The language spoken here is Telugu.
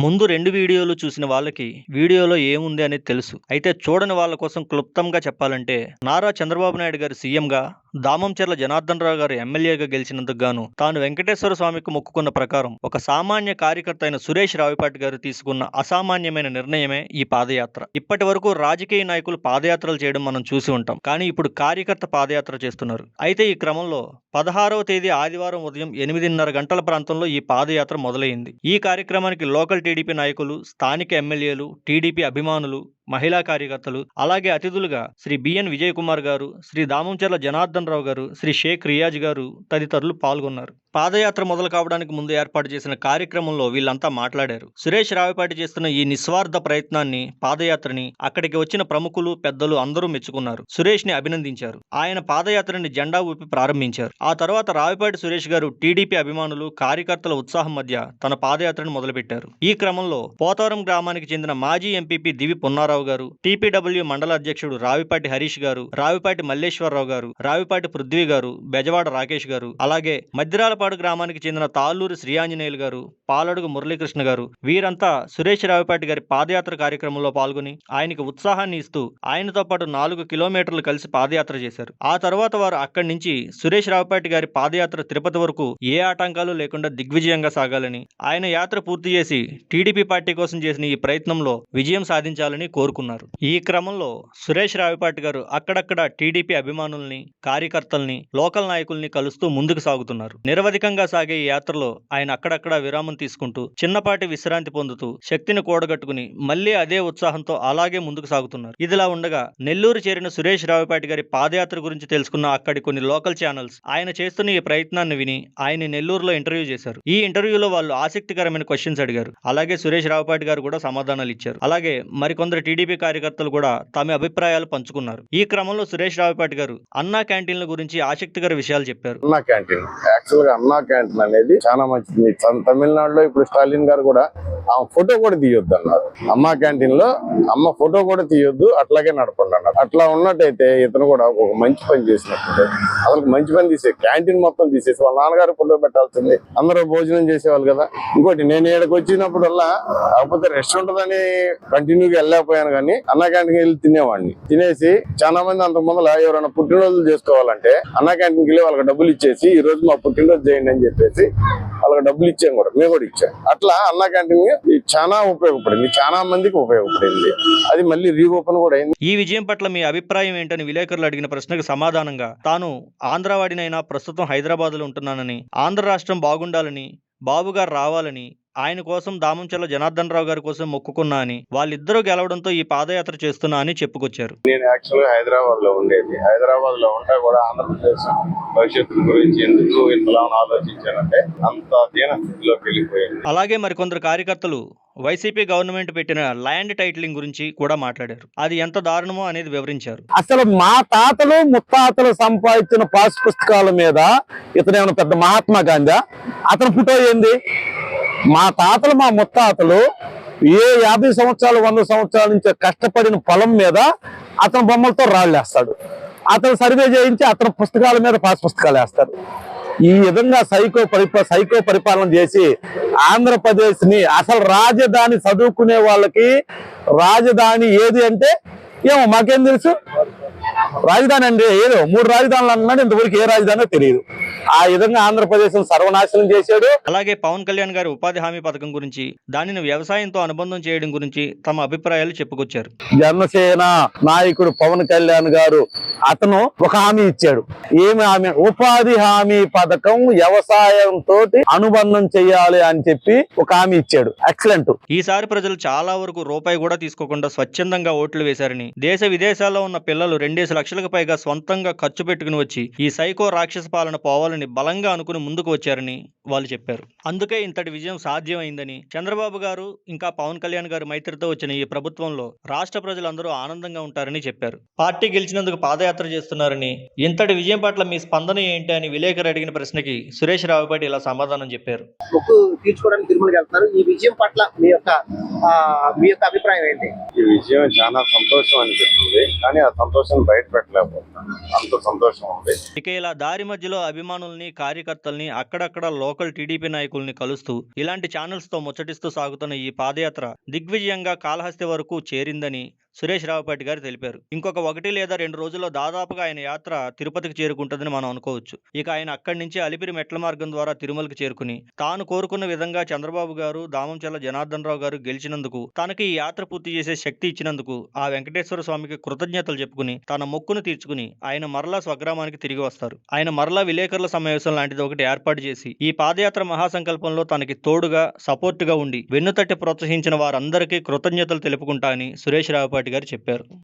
ముందు రెండు వీడియోలు చూసిన వాళ్ళకి వీడియోలో ఏముంది అనేది తెలుసు. అయితే చూడని వాళ్ళ కోసం క్లుప్తంగా చెప్పాలంటే నారా చంద్రబాబు నాయుడు గారు సీఎంగా దామంచెర్ల జనార్దన్ రావు గారు ఎమ్మెల్యేగా గెలిచినందుకు గాను తాను వెంకటేశ్వర స్వామికి మొక్కుకున్న ప్రకారం ఒక సామాన్య కార్యకర్త అయిన సురేష్ రావిపాటి గారు తీసుకున్న అసామాన్యమైన నిర్ణయమే ఈ పాదయాత్ర. ఇప్పటి వరకు రాజకీయ నాయకులు పాదయాత్రలు చేయడం మనం చూసి ఉంటాం. కానీ ఇప్పుడు కార్యకర్త పాదయాత్ర చేస్తున్నారు. అయితే ఈ క్రమంలో పదహారవ తేదీ ఆదివారం ఉదయం ఎనిమిదిన్నర గంటల ప్రాంతంలో ఈ పాదయాత్ర మొదలైంది. ఈ కార్యక్రమానికి లోకల్ టీడీపీ నాయకులు స్థానిక ఎమ్మెల్యేలు టీడీపీ అభిమానులు మహిళా కార్యకర్తలు. అలాగే అతిథులుగా శ్రీ బిఎన్ విజయ్ కుమార్ గారు శ్రీ దామంచెర్ల జనార్దన్ రావు గారు శ్రీ షేక్ రియాజ్ గారు తదితరులు పాల్గొన్నారు. పాదయాత్ర మొదలు కావడానికి ముందు ఏర్పాటు చేసిన కార్యక్రమంలో వీళ్ళంతా మాట్లాడారు. సురేష్ రావిపాటి చేస్తున్న ఈ నిస్వార్థ ప్రయత్నాన్ని పాదయాత్రని అక్కడికి వచ్చిన ప్రముఖులు పెద్దలు అందరూ మెచ్చుకున్నారు. సురేష్ని అభినందించారు. ఆయన పాదయాత్రని జెండా ఊపి ప్రారంభించారు. ఆ తర్వాత రావిపాటి సురేష్ గారు టీడీపీ అభిమానులు కార్యకర్తల ఉత్సాహం మధ్య తన పాదయాత్రను మొదలుపెట్టారు. ఈ క్రమంలో పోతవరం గ్రామానికి చెందిన మాజీ ఎంపీపీ దివి పున్నారావు గారు టీపీడబ్ల్యూ మండల అధ్యక్షుడు రావిపాటి హరీష్ గారు రావిపాటి మల్లేశ్వరరావు గారు రావిపాటి పృథ్వీ గారు బెజవాడ రాకేష్ గారు అలాగే మద్దిరాలపాడు గ్రామానికి చెందిన తాళూరి శ్రీ ఆంజనేయులు గారు పాలడుగు మురళీకృష్ణ గారు. వీరంతా సురేష్ రావిపాటి గారి పాదయాత్ర కార్యక్రమంలో పాల్గొని ఆయనకు ఉత్సాహాన్ని ఇస్తూ ఆయనతో పాటు నాలుగు కిలోమీటర్లు కలిసి పాదయాత్ర చేశారు. ఆ తర్వాత వారు అక్కడి నుంచి సురేష్ రావిపాటి గారి పాదయాత్ర తిరుపతి వరకు ఏ ఆటంకాలు లేకుండా దిగ్విజయంగా సాగాలని ఆయన యాత్ర పూర్తి చేసి టీడీపీ పార్టీ కోసం చేసిన ఈ ప్రయత్నంలో విజయం సాధించాలని కోరుకున్నారు. ఈ క్రమంలో సురేష్ రావిపాటి గారు అక్కడక్కడ టీడీపీ అభిమానుల్ని కార్యకర్తల్ని లోకల్ నాయకుల్ని కలుస్తూ ముందుకు సాగుతున్నారు. నిరవధికంగా సాగే ఈ యాత్రలో ఆయన అక్కడక్కడ విరామం తీసుకుంటూ చిన్నపాటి విశ్రాంతి పొందుతూ శక్తిని కూడగట్టుకుని మళ్ళీ అదే ఉత్సాహంతో అలాగే ముందుకు సాగుతున్నారు. ఇదిలా ఉండగా నెల్లూరు చేరిన సురేష్ రావిపాటి గారి పాదయాత్ర గురించి తెలుసుకున్న అక్కడి కొన్ని లోకల్ ఛానల్స్ ఆయన చేస్తున్న ఈ ప్రయత్నాన్ని విని ఆయన నెల్లూరులో ఇంటర్వ్యూ చేశారు. ఈ ఇంటర్వ్యూలో వాళ్ళు ఆసక్తికరమైన క్వశ్చన్స్ అడిగారు. అలాగే సురేష్ రావుపాటి గారు కూడా సమాధానాలు ఇచ్చారు. అలాగే మరికొందరు టీడీపీ కార్యకర్తలు కూడా తమ అభిప్రాయాలు పంచుకున్నారు. ఈ క్రమంలో సురేష్ రావిపాటి గారు అన్నా క్యాంటీన్ల గురించి ఆసక్తికర విషయాలు చెప్పారు. అన్నా క్యాంటీన్. యాక్చువల్గా అన్నా క్యాంటీన్ అనేది చాలా మంచిది. తమిళనాడులో ఇప్పుడు స్టాలిన్ గారు కూడా ఆమె ఫోటో కూడా తీయొద్దు అన్నారు అమ్మా క్యాంటీన్లో అమ్మ ఫోటో కూడా తీయొద్దు అట్లాగే నడపండి అన్నారు. అట్లా ఉన్నట్టయితే ఇతను కూడా ఒక మంచి పని చేసినట్టు. అసలు మంచి పని తీసే క్యాంటీన్ మొత్తం తీసేసి వాళ్ళ నాన్నగారు ఫోటో పెట్టాల్సింది. అందరూ భోజనం చేసేవాళ్ళు కదా. ఇంకోటి నేను ఇక్కడికి వచ్చినప్పుడల్లా కాకపోతే రెస్ట్ ఉంటుందని కంటిన్యూగా వెళ్ళలేకపోయాను. కానీ అన్న క్యాంటీన్కి వెళ్ళి తినేవాడిని. తినేసి చాలా మంది అంత ముందర ఎవరైనా పుట్టినరోజులు చేసుకోవాలంటే అన్న క్యాంటీన్కి వెళ్ళి వాళ్ళకి డబ్బులు ఇచ్చేసి ఈ రోజు మా పుట్టినరోజు చేయండి అని చెప్పేసి వాళ్ళకి డబ్బులు ఇచ్చాం కూడా. మేము కూడా ఇచ్చాం. అట్లా అన్న క్యాంటీన్ చాలా ఉపయోగపడింది. చాలా మందికి ఉపయోగపడింది. అది మళ్ళీ రీఓపెన్ కూడా అయింది. ఈ విజయం పట్ల మీ అభిప్రాయం ఏంటని విలేకరులు అడిగిన ప్రశ్నకు సమాధానంగా తాను ఆంధ్రవాడినైనా ప్రస్తుతం హైదరాబాద్లో ఉంటున్నానని ఆంధ్ర రాష్ట్రం బాగుండాలని బాబుగారు రావాలని ఆయన కోసం దామంచెల్ల జనార్దన్ రావు గారి కోసం మొక్కుకున్నా అని వాళ్ళిద్దరూ గెలవడంతో ఈ పాదయాత్ర చేస్తున్నా అని చెప్పుకొచ్చారు. నేను యాక్చువల్గా హైదరాబాద్లో ఉండేది. హైదరాబాద్లో ఉంటా కూడా ఆంధ్రప్రదేశ్ భవిష్యత్తు గురించి ఎందుకు ఇంతలా ఆలోచించానంటే అంత దీన స్థితిలోకి వెళ్ళిపోయింది. అలాగే మరికొందరు కార్యకర్తలు వైసీపీ గవర్నమెంట్ పెట్టిన ల్యాండ్ టైటిలింగ్ గురించి కూడా మాట్లాడారు. అది ఎంత దారుణమో అనేది వివరించారు. అసలు మా తాతలు ముత్తాతలు సంపాదించిన పాస్ పుస్తకాల మీద ఇతను ఏమైనా పెద్ద మహాత్మా గాంధీ అతని ఫోటో ఏంది? మా తాతలు మా ముత్తాతలు ఏ యాభై సంవత్సరాలు వంద సంవత్సరాల నుంచి కష్టపడిన పొలం మీద అతని బొమ్మలతో రాళ్ళు వేస్తాడు అతను సర్వే చేయించి అతని పుస్తకాల మీద పాస్ పుస్తకాలు వేస్తారు. ఈ విధంగా సైకో పరిపా సైకో పరిపాలన చేసి ఆంధ్రప్రదేశ్ని అసలు రాజధాని చదువుకునే వాళ్ళకి రాజధాని ఏది అంటే ఏమో మాకేం తెలుసు? రాజధాని అంటే ఏదో మూడు రాజధానులు అన్నాడు ఇంతవరకు ఏ రాజధానో తెలియదు. ఆ విధంగా ఆంధ్రప్రదేశ్ సర్వనాశనం చేశాడు. అలాగే పవన్ కళ్యాణ్ గారి ఉపాధి హామీ పథకం గురించి దానిని వ్యవసాయంతో అనుబంధం చేయడం గురించి తమ అభిప్రాయాలు చెప్పుకొచ్చారు. జనసేన నాయకుడు పవన్ కళ్యాణ్ గారు అతను ఒక హామీ ఇచ్చాడు. ఏమి హామీ? ఉపాధి హామీ పథకం వ్యవసాయం తోటి అనుబంధం చేయాలి అని చెప్పి ఒక హామీ ఇచ్చాడు. ఎక్సలెంట్ ఈసారి ప్రజలు చాలా వరకు రూపాయి కూడా తీసుకోకుండా స్వచ్ఛందంగా ఓట్లు వేశారని దేశ విదేశాల్లో ఉన్న పిల్లలు రెండేసి లక్షలకు పైగా స్వంతంగా ఖర్చు పెట్టుకుని వచ్చి ఈ సైకో రాక్షస పాలన పోవాలని బలంగా అనుకుని ముందుకు వచ్చారని వాళ్ళు చెప్పారు. అందుకే ఇంతటి విజయం సాధ్యమైందని చంద్రబాబు గారు ఇంకా పవన్ కళ్యాణ్ గారు మైత్రితో వచ్చిన ఈ ప్రభుత్వంలో రాష్ట్ర ప్రజలందరూ ఆనందంగా ఉంటారని చెప్పారు. పార్టీ గెలిచినందుకు పాదయాత్ర చేస్తున్నారని ఇంతటి విజయం పట్ల మీ స్పందన ఏంటి అని విలేకరు అడిగిన ప్రశ్నకి సురేష్ రావుపాటి ఇలా సమాధానం చెప్పారు. మొక్కు తీర్చుకోవడానికి తిరుమలకి వెళ్తున్నారు ఈ విజయం పట్ల మీ యొక్క ఆ, మీ యొక్క అభిప్రాయం ఏంటి? ఈ విషయం చాలా సంతోషం అనిపిస్తుంది కానీ ఆ సంతోషం బయట పెట్టలేకపోతున్నాను అంత సంతోషం ఉంది. ఇక ఇలా దారి మధ్యలో అభిమానుల్ని కార్యకర్తల్ని అక్కడక్కడ లోకల్ టీడీపీ నాయకుల్ని కలుస్తూ ఇలాంటి ఛానల్స్తో ముచ్చటిస్తూ సాగుతున్న ఈ పాదయాత్ర దిగ్విజయంగా కాళహస్తి వరకు చేరిందని సురేష్ రావుపేట గారు తెలిపారు. ఇంకొక ఒకటి లేదా రెండు రోజుల్లో దాదాపుగా ఆయన యాత్ర తిరుపతికి చేరుకుంటుందని మనం అనుకోవచ్చు. ఇక ఆయన అక్కడి నుంచి అలిపిరి మెట్ల మార్గం ద్వారా తిరుమలకి చేరుకుని తాను కోరుకున్న విధంగా చంద్రబాబు గారు దామంచెల జనార్దన్ రావు గారు గెలిచినందుకు తనకి ఈ యాత్ర పూర్తి చేసే శక్తి ఇచ్చినందుకు ఆ వెంకటేశ్వర స్వామికి కృతజ్ఞతలు చెప్పుకుని తన మొక్కును తీర్చుకుని ఆయన మరలా స్వగ్రామానికి తిరిగి వస్తారు. ఆయన మరలా విలేకరుల సమావేశం లాంటిది ఒకటి ఏర్పాటు చేసి ఈ పాదయాత్ర మహాసంకల్పంలో తనకి తోడుగా సపోర్టుగా ఉండి వెన్నుతట్టి ప్రోత్సహించిన వారందరికీ కృతజ్ఞతలు తెలుపుకుంటా అని సురేష్ రావుపాటి గారు చెప్పారు.